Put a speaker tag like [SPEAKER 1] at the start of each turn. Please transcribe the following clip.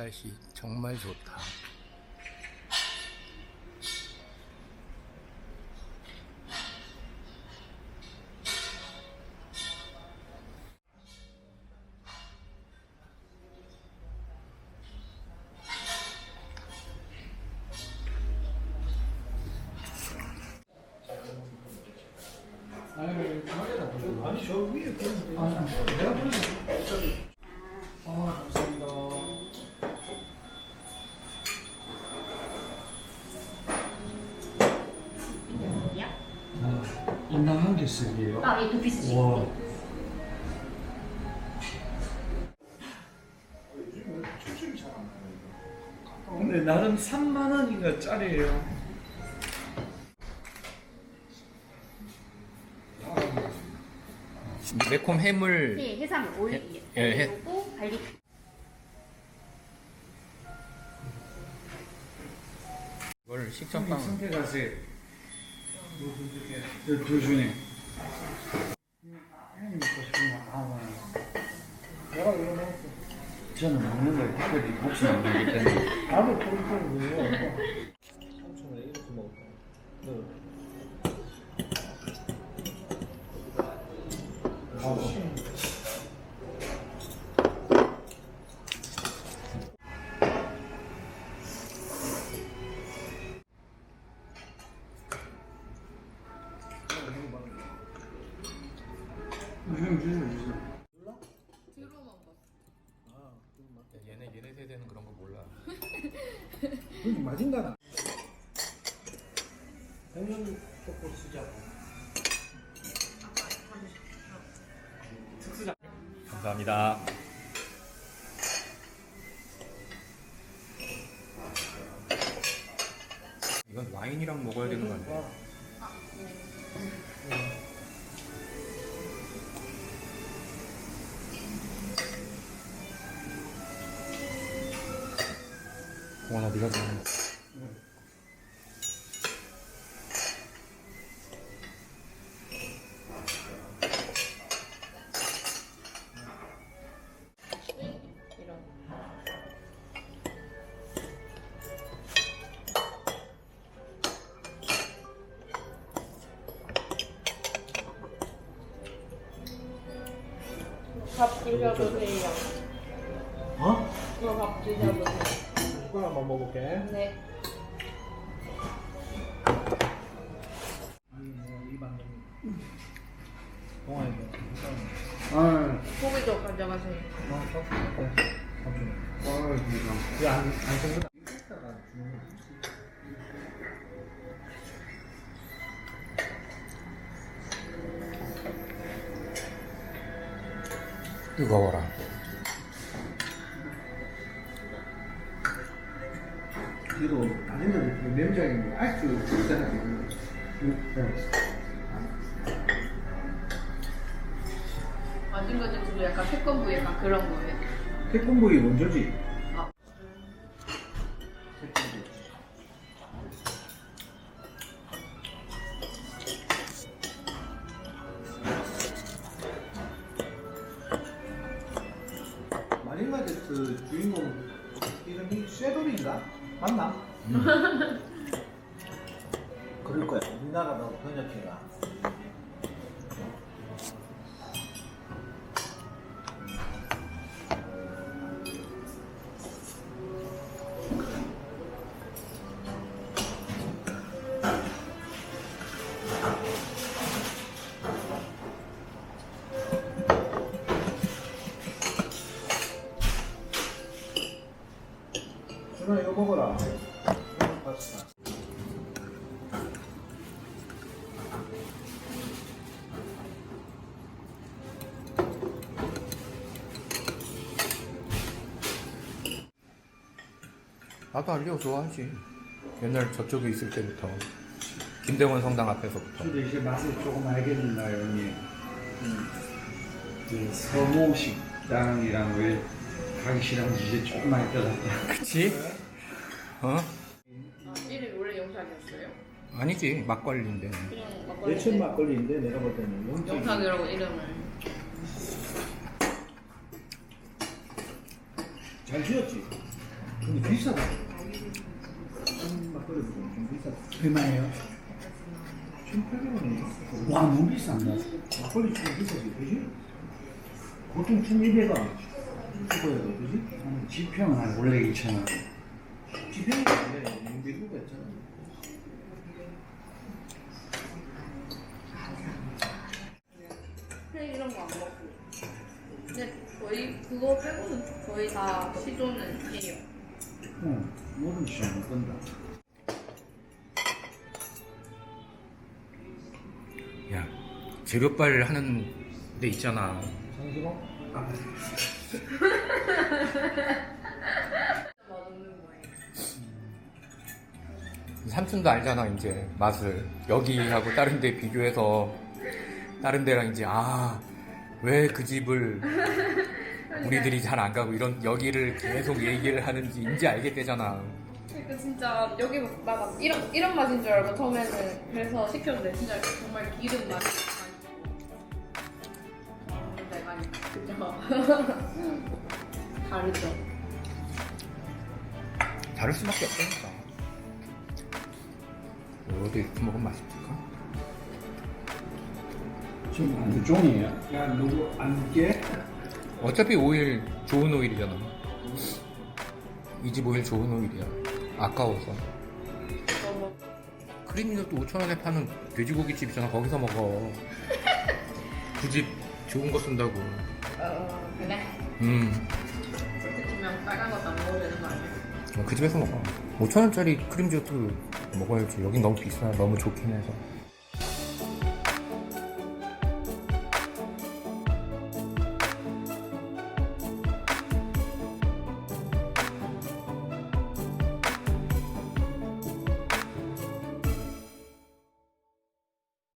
[SPEAKER 1] 날씨 정말 좋다.
[SPEAKER 2] 아니 저 위에 그런 아, 내가 보는 아 개씩이에요?
[SPEAKER 3] 아, 이두 피스씩.
[SPEAKER 2] 와. 근데 나름 3만 원인가 짜리예요.
[SPEAKER 1] 매콤 해물
[SPEAKER 3] 네, 해삼.
[SPEAKER 1] 예, 해-
[SPEAKER 3] 그리고 갈비.
[SPEAKER 1] 이걸 식전빵
[SPEAKER 2] 성태 가세. 저 도준이. 형님 먹고 싶은 거 아무거나. 내가 이거 먹었어. 저는 먹는 걸 특별히 곱씹 먹기 때문에. 나도 꼴꼴이에요.
[SPEAKER 4] 삼촌은 이렇게
[SPEAKER 2] 주세요 주세요.
[SPEAKER 1] 얘
[SPEAKER 4] 그게 맞은가나? 당연히 조금 쓰자고.
[SPEAKER 1] 감사합니다. 이건 와인이랑 먹어야 되는 거 아니야? 공원아 네가 좋아하는
[SPEAKER 5] 드셔보세요.
[SPEAKER 4] 어?
[SPEAKER 5] 이거 밥 드셔보세요. 네.
[SPEAKER 4] 이만 동아야 돼.
[SPEAKER 2] 아,
[SPEAKER 5] 고기도 가져가세요.
[SPEAKER 4] 아. 삼촌.
[SPEAKER 2] 아,
[SPEAKER 4] 안 생겼다?
[SPEAKER 1] 뜨거워라.
[SPEAKER 4] 그래도 아니면 냄새가 아이스.
[SPEAKER 5] 맞은 거지 도 약간 태권부 약간 그런 거예요.
[SPEAKER 4] 태권브이 원조지. 마린라데스 주인공 이름이 쇠돌인가? 맞나? 그럴 거야. 우리나라로 번역해가.
[SPEAKER 1] 나도 알리오 좋아하지. 옛날 저쪽에 있을 때부터 김대원 성당 앞에서부터.
[SPEAKER 2] 근데 이제 맛을 조금 알겠나요, 형님? 그 서모 식당이랑 왜 가기 싫은지 이제 조금 알것 같다.
[SPEAKER 1] 그치? 어?
[SPEAKER 5] 아, 이름이 원래 영상이었어요?
[SPEAKER 1] 아니지 막걸리인데.
[SPEAKER 5] 그냥 막걸리.
[SPEAKER 4] 예천 막걸리인데 내가 볼 때는 영천.
[SPEAKER 5] 영상이라고 이름을.
[SPEAKER 4] 잘 지었지. 근데 비싸다. 음.
[SPEAKER 2] 얼마예요?
[SPEAKER 4] 1,800원이네.
[SPEAKER 2] 와 너무 비싼다.
[SPEAKER 4] 막걸리 좀 비싸지, 그지? 보통 1,200원. 이거야, 그지?
[SPEAKER 2] 한 지평은 한 원래 2천 원.
[SPEAKER 4] 지평이 아니라 용비구가 있잖아.
[SPEAKER 5] 회 이런 거 안 먹고. 근데 거의 그거 빼고는 거의 다 시도는 해요.
[SPEAKER 2] 어, 모든 못 건다.
[SPEAKER 1] 야 재료빨 하는 데 있잖아
[SPEAKER 4] 상수로?
[SPEAKER 5] 맛없는 거예요.
[SPEAKER 1] 삼촌도 알잖아 이제 맛을 여기하고 다른 데 비교해서 다른 데랑 이제 아 왜 그 집을 우리들이 잘 안 가고 이런 여기를 계속 얘기를 하는지 이제 알게 되잖아
[SPEAKER 5] 그러니까 진짜 여기 나 이런 이런 맛인 줄 알고 처음에는 그래서 시켰는데 진짜 정말 기름 맛이 많이 나요. 그죠? 다르죠.
[SPEAKER 1] 다를 수밖에 없다니까 어디 이렇게 먹으면 맛있을까?
[SPEAKER 2] 지금 안 종이에요?
[SPEAKER 4] 야, 누구 안 깨?
[SPEAKER 1] 어차피 오일 좋은 오일이잖아. 이 집 오일 좋은 오일이야. 아까워서. 크림도 또 5천원에 파는 돼지고기 집 있잖아. 거기서 먹어. 굳이 좋은 거 쓴다고.
[SPEAKER 5] 어 그래.
[SPEAKER 1] 음.
[SPEAKER 5] 그렇게 치면 빨간 것도 안 먹어도 되는 거 아니야?
[SPEAKER 1] 어, 그 집에서 먹어. 5천원짜리 크림주도 먹어야지. 여긴 너무 비싸. 너무 좋긴 해서